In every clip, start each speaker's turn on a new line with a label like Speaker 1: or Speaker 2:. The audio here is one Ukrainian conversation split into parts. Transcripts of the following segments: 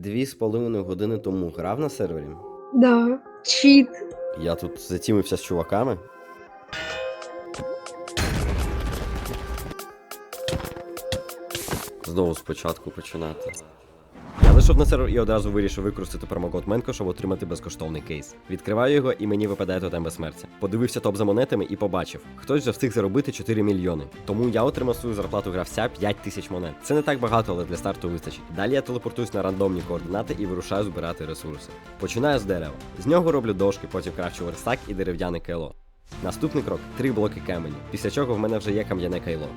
Speaker 1: Дві з половиною години тому грав на сервері.
Speaker 2: Да. Чіт.
Speaker 1: Я тут затімився з чуваками. Знову спочатку починати. Зайшов на сервер і одразу вирішив використати промокод Менко, щоб отримати безкоштовний кейс. Відкриваю його і мені випадає тотем безсмертя. Подивився топ за монетами і побачив, хтось вже встиг заробити 4 мільйони. Тому я отримав свою зарплату гравця 5 тисяч монет. Це не так багато, але для старту вистачить. Далі я телепортуюсь на рандомні координати і вирушаю збирати ресурси. Починаю з дерева. З нього роблю дошки, потім крафчу верстак і дерев'яне кайло. Наступний крок три блоки каменю, після чого в мене вже є кам'яне кайло.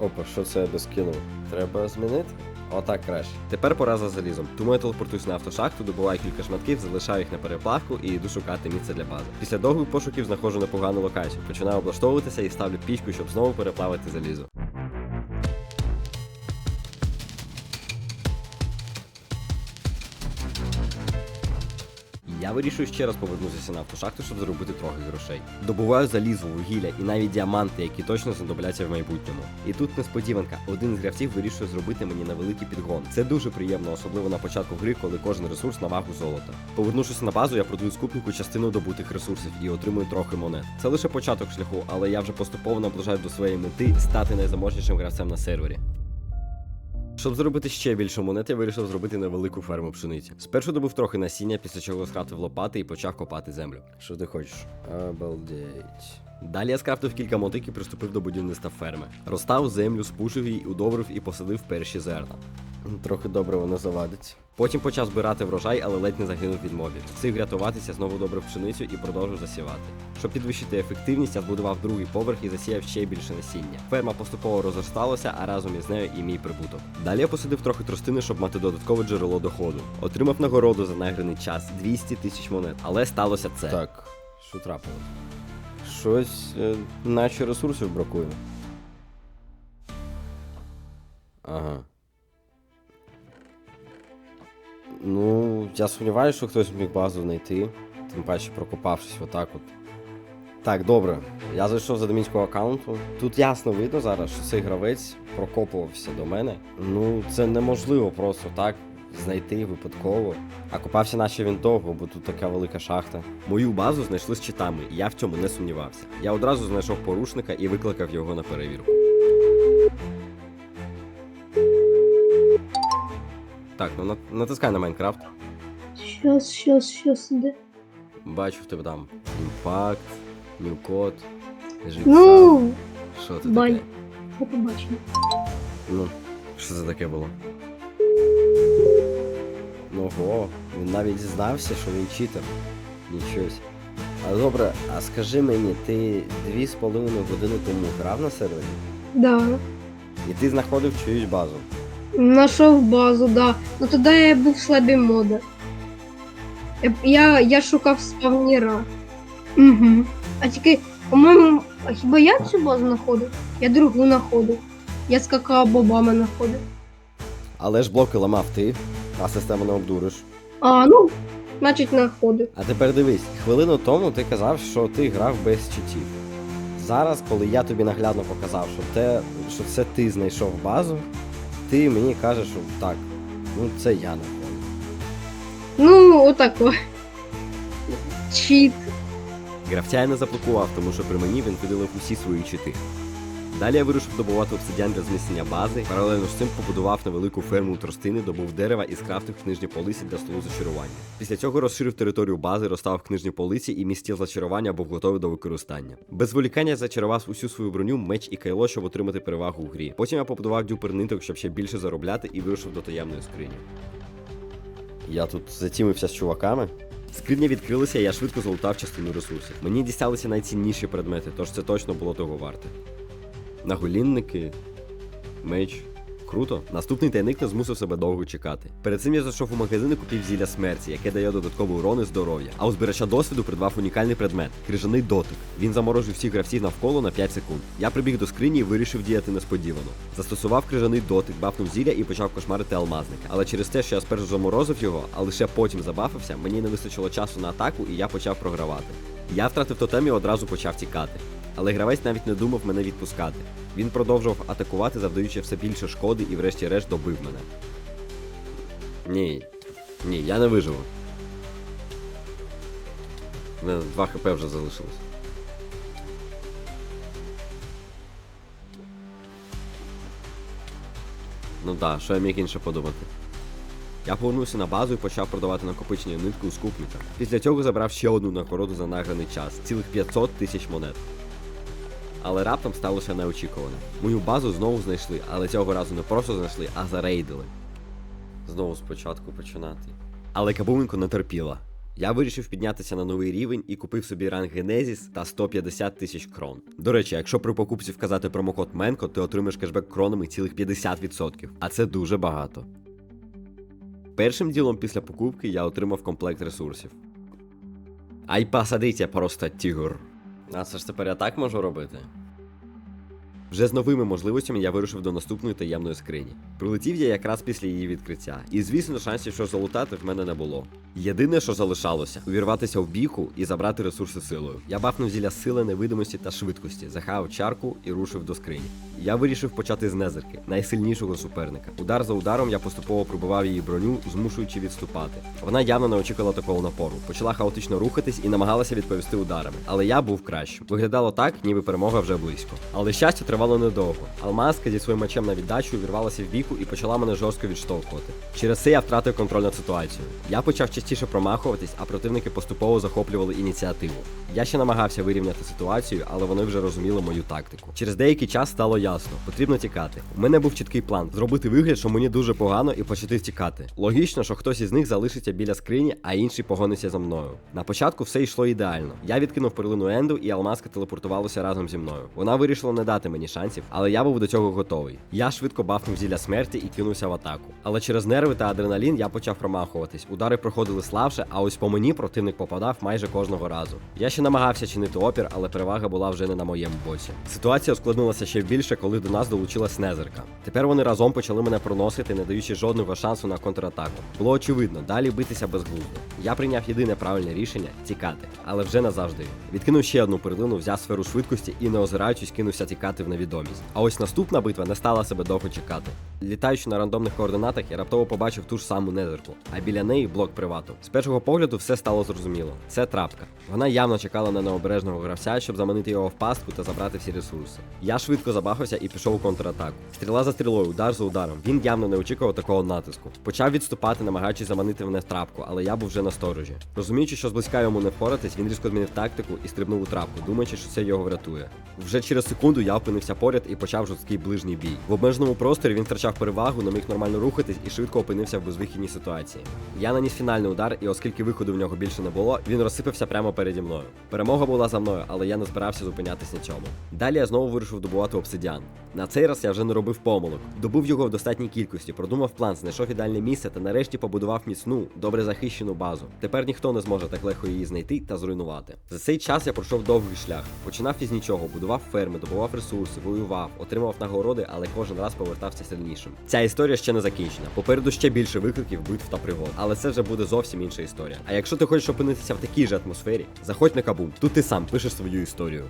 Speaker 1: Опа, що це я докинув? Треба змінити? Отак краще. Тепер пора за залізом. Тому я телепортуюсь на автошахту, добуваю кілька шматків, залишаю їх на переплавку і йду шукати місце для бази. Після довгих пошуків знаходжу непогану локацію. Починаю облаштовуватися і ставлю пічку, щоб знову переплавити залізо. Я вирішую ще раз повернутися на автошахту, щоб заробити трохи грошей. Добуваю залізо, вугілля і навіть діаманти, які точно знадобляться в майбутньому. І тут несподіванка, один з гравців вирішує зробити мені невеликий підгон. Це дуже приємно, особливо на початку гри, коли кожен ресурс на вагу золота. Повернувшись на базу, я продаю скупнику частину добутих ресурсів і отримую трохи монет. Це лише початок шляху, але я вже поступово наближаю до своєї мети стати найзаможнішим гравцем на сервері. Щоб зробити ще більше монет, я вирішив зробити невелику ферму пшениці. Спершу добув трохи насіння, після чого скрафтив лопати і почав копати землю. Що ти хочеш? Обалдеть. Далі я скрафтив кілька мотик і приступив до будівництва ферми. Розстав землю, спушив її, удобрив і посадив перші зерна. Трохи добре воно завадить. Потім почав збирати врожай, але ледь не загинув від мобів. Встиг врятуватися, знову добрив пшеницю і продовжив засівати. Щоб підвищити ефективність, я збудував другий поверх і засіяв ще більше насіння. Ферма поступово розросталася, а разом із нею і мій прибуток. Далі я посадив трохи тростини, щоб мати додаткове джерело доходу. Отримав нагороду за награний час 200 тисяч монет. Але сталося це. Так, що трапилось? Щось, е, наче ресурсів бракує. Ага. Ну, я сумніваюся, що хтось міг базу знайти, тим паче прокопавшись отак от. Так, добре. Я зайшов з адмінського аккаунту. Тут ясно видно зараз, що цей гравець прокопувався до мене. Ну, це неможливо просто так знайти випадково. А копався наче він довго, бо тут така велика шахта. Мою базу знайшли з читами, і я в цьому не сумнівався. Я одразу знайшов порушника і викликав його на перевірку. Так, ну натискай на Майнкрафт.
Speaker 2: Щас, щас, щас іде.
Speaker 1: Бачу в тебе там імпакт, нюкот, життя.
Speaker 2: Ну,
Speaker 1: що це
Speaker 2: бай.
Speaker 1: таке?
Speaker 2: до побачення.
Speaker 1: Ну, що це таке було? Ну Ого, він навіть зізнався, що він читер. Нічогось. А добре, а скажи мені, ти дві з половиною години тому грав на сервері?
Speaker 2: Да.
Speaker 1: І ти знаходив чиюсь базу.
Speaker 2: Нашов базу, да. Ну тоді я був в слабі моди. Я, я, шукав спавніра. Угу. А тільки, по-моєму, а хіба я цю базу знаходив? Я другу знаходив. Я скакав бобами знаходив.
Speaker 1: Але ж блоки ламав ти, а систему не обдуриш.
Speaker 2: А, ну, значить, знаходив.
Speaker 1: А тепер дивись, хвилину тому ти казав, що ти грав без читів. Зараз, коли я тобі наглядно показав, що, те, що це ти знайшов базу, ти мені кажеш, що так, ну це я знаходив.
Speaker 2: Ну, отако. Чіт.
Speaker 1: Гравця я не заблокував, тому що при мені він видалив усі свої чити. Далі я вирушив добувати обсидіан для зміцнення бази, паралельно з цим побудував невелику ферму тростини, добув дерева і скрафтив книжні полиці для столу зачарування. Після цього розширив територію бази, розставив книжні полиці і мій стіл зачарування був готовий до використання. Без зволікання зачарував усю свою броню, меч і кайло, щоб отримати перевагу у грі. Потім я побудував дюпер ниток, щоб ще більше заробляти, і вирушив до таємної скрині. Я тут затімився з чуваками. Скриня відкрилася, і я швидко залутав частину ресурсів. Мені дісталися найцінніші предмети, тож це точно було того варте. Наголінники, меч. Круто. Наступний тайник не змусив себе довго чекати. Перед цим я зайшов у магазин і купив зілля смерті, яке дає додатковий урон і здоров'я. А у збирача досвіду придбав унікальний предмет крижаний дотик. Він заморожив всіх гравців навколо на 5 секунд. Я прибіг до скрині і вирішив діяти несподівано. Застосував крижаний дотик, бафнув зілля і почав кошмарити алмазника. Але через те, що я спершу заморозив його, а лише потім забафився, мені не вистачило часу на атаку, і я почав програвати. Я втратив тотем і одразу почав тікати. Але гравець навіть не думав мене відпускати. Він продовжував атакувати, завдаючи все більше шкоди і врешті-решт добив мене. Ні. Ні, я не виживу. Мене 2 хп вже залишилось. Ну так, що я міг інше подумати. Я повернувся на базу і почав продавати накопичення нитки у скупника. Після цього забрав ще одну нагороду за награний час цілих 500 тисяч монет. Але раптом сталося неочікуване. Мою базу знову знайшли, але цього разу не просто знайшли, а зарейдили. Знову спочатку починати. Але Кабуменко не терпіла. Я вирішив піднятися на новий рівень і купив собі ранг Генезіс та 150 тисяч крон. До речі, якщо при покупці вказати промокод Менко, ти отримаєш кешбек кронами цілих 50%, а це дуже багато. Першим ділом після покупки я отримав комплект ресурсів. Ай посадиться просто тігр. А це ж тепер я так можу робити. Вже з новими можливостями я вирушив до наступної таємної скрині. Прилетів я якраз після її відкриття, і звісно, шансів, що залутати в мене не було. Єдине, що залишалося, увірватися в бійку і забрати ресурси силою. Я бафнув зілля сили, невидимості та швидкості, захавав чарку і рушив до скрині. Я вирішив почати з незерки, найсильнішого суперника. Удар за ударом я поступово пробивав її броню, змушуючи відступати. Вона явно не очікувала такого напору, почала хаотично рухатись і намагалася відповісти ударами. Але я був кращим. Виглядало так, ніби перемога вже близько. Але щастя тривало недовго. Алмазка зі своїм мечем на віддачу увірвалася в бійку і почала мене жорстко відштовхувати. Через це я втратив контроль над ситуацією. Я почав частіше промахуватись, а противники поступово захоплювали ініціативу. Я ще намагався вирівняти ситуацію, але вони вже розуміли мою тактику. Через деякий час стало ясно, потрібно тікати. У мене був чіткий план зробити вигляд, що мені дуже погано, і почати втікати. Логічно, що хтось із них залишиться біля скрині, а інший погониться за мною. На початку все йшло ідеально. Я відкинув перлину Енду, і алмазка телепортувалася разом зі мною. Вона вирішила не дати мені шансів, але я був до цього готовий. Я швидко бафнув зілля смерті і кинувся в атаку. Але через нерви та адреналін я почав промахуватись. Удари проходили слабше, а ось по мені противник попадав майже кожного разу. Я ще намагався чинити опір, але перевага була вже не на моєму боці. Ситуація ускладнилася ще більше, коли до нас долучилась Незерка. Тепер вони разом почали мене проносити, не даючи жодного шансу на контратаку. Було очевидно, далі битися безглуздо. Я прийняв єдине правильне рішення тікати, але вже назавжди. Відкинув ще одну перлину, взяв сферу швидкості і, не озираючись, кинувся тікати в невідомість. А ось наступна битва не стала себе довго чекати. Літаючи на рандомних координатах, я раптово побачив ту ж саму незерку, а біля неї блок привату. З першого погляду все стало зрозуміло. Це трапка. Вона явно чекала на необережного гравця, щоб заманити його в пастку та забрати всі ресурси. Я швидко забахався і пішов у контратаку. Стріла за стрілою, удар за ударом. Він явно не очікував такого натиску. Почав відступати, намагаючись заманити мене в трапку, але я був вже на сторожі. Розуміючи, що зблизька йому не впоратись, він різко змінив тактику і стрибнув у трапку, думаючи, що це його врятує. Вже через секунду я опинився поряд і почав жорсткий ближній бій. В обмеженому просторі він втрачав перевагу, не міг нормально рухатись і швидко опинився в безвихідній ситуації. Я наніс фінальний удар, і оскільки виходу в нього більше не було, він розсипався прямо переді мною. Перемога була за мною, але я не збирався зупинятись на цьому. Далі я знову вирішив добувати обсидіан. На цей раз я вже не робив помилок. Добув його в достатній кількості, продумав план, знайшов ідеальне місце та нарешті побудував міцну, добре захищену базу. Тепер ніхто не зможе так легко її знайти та зруйнувати. За цей час я пройшов довгий шлях. Починав із нічого, будував ферми, добував ресурси, воював, отримав нагороди, але кожен раз повертався сильнішим. Ця історія ще не закінчена. Попереду ще більше викликів, битв та пригод. Але це вже буде зовсім інша історія. А якщо ти хочеш опинитися в такій же атмосфері, заходь на кабум. Тут ти сам пишеш свою історію.